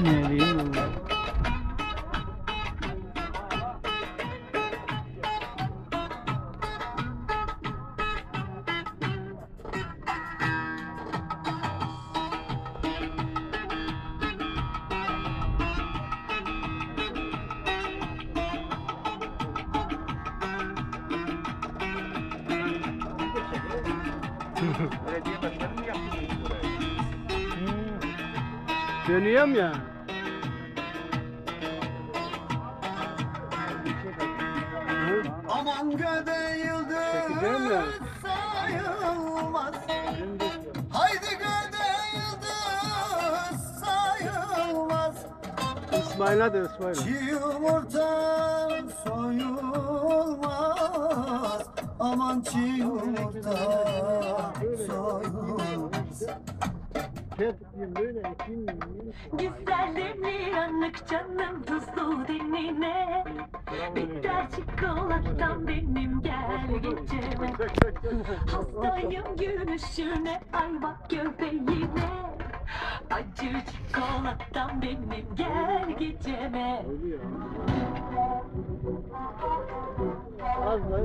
Gracias. Dönüyorum ya. Aman göde ya. yıldız sayılmaz. Haydi göde yıldız sayılmaz. İsmail hadi İsmail. Çiğ yumurta soyulmaz. Aman çiğ yumurta. Güzelliğini yanık canım tuzlu denine Bitter çikolatam benim gel geceme Hastayım gülüşüne ay bak göbeğine Acı çikolatam benim gel geceme. Az var.